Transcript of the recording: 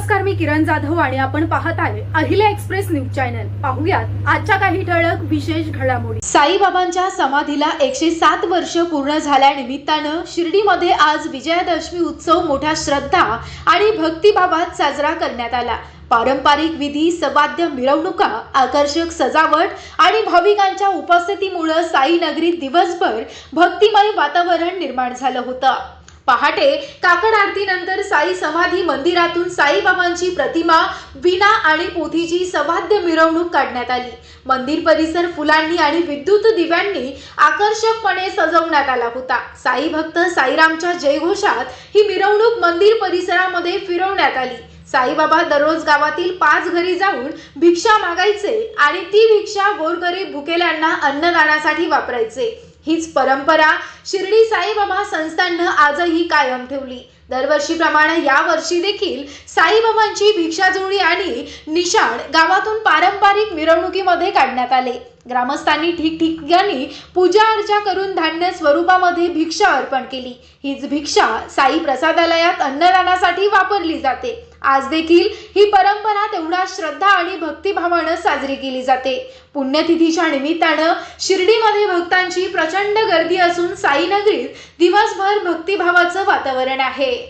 नमस्कार मी किरण जाधव आणि आपण पाहत आहे अहिल्या एक्सप्रेस न्यूज चॅनल. पाहूयात आजच्या काही ठळक विशेष घडामोडी. साईबाबांच्या समाधीला एकशे सात वर्ष पूर्ण झाल्यानिमित्तानं शिर्डीमध्ये आज विजयादशमी उत्सव मोठ्या श्रद्धा आणि भक्तिभावात साजरा करण्यात आला. पारंपरिक विधी सवाद्य मिरवणुका आकर्षक सजावट आणि भाविकांच्या उपस्थितीमुळे साई नगरीत दिवसभर भक्तिमय वातावरण निर्माण झालं होतं. पहाटे काकड आरतीनंतर साई समाधी मंदिरातून साईबाबांची प्रतिमा विना आणि पोथीची सवाद्य मिरवणूक काढण्यात आली. मंदिर परिसर फुलांनी आणि विद्युत दिव्यांनी आकर्षकपणे सजवण्यात आला होता. साई भक्त साईरामच्या जयघोषात ही मिरवणूक मंदिर परिसरामध्ये फिरवण्यात आली. साईबाबा दररोज गावातील पाच घरी जाऊन भिक्षा मागायचे आणि ती भिक्षा गोरगरीब भुकेल्यांना अन्नदानासाठी वापरायचे. हीच परंपरा शिर्डी साईबाबा संस्थाननं आजही कायम ठेवली. दरवर्षीप्रमाणे या वर्षी देखील साईबाबांची भिक्षाजुळी आणि निशाण गावातून पारंपरिक मिरवणुकीमध्ये काढण्यात आले. ग्रामस्थांनी ठिकठिकाणी पूजा अर्चा करून धान्य स्वरूपामध्ये भिक्षा अर्पण केली. हीच भिक्षा साई प्रसादालयात अन्नदानासाठी वापरली जाते. आज देखील ही परंपरा तेवढा श्रद्धा आणि भक्तिभावानं साजरी केली जाते. पुण्यतिथीच्या निमित्तानं शिर्डीमध्ये भक्तांची प्रचंड गर्दी असून साईनगरीत दिवसभर भक्तिभावाचं वातावरण आहे.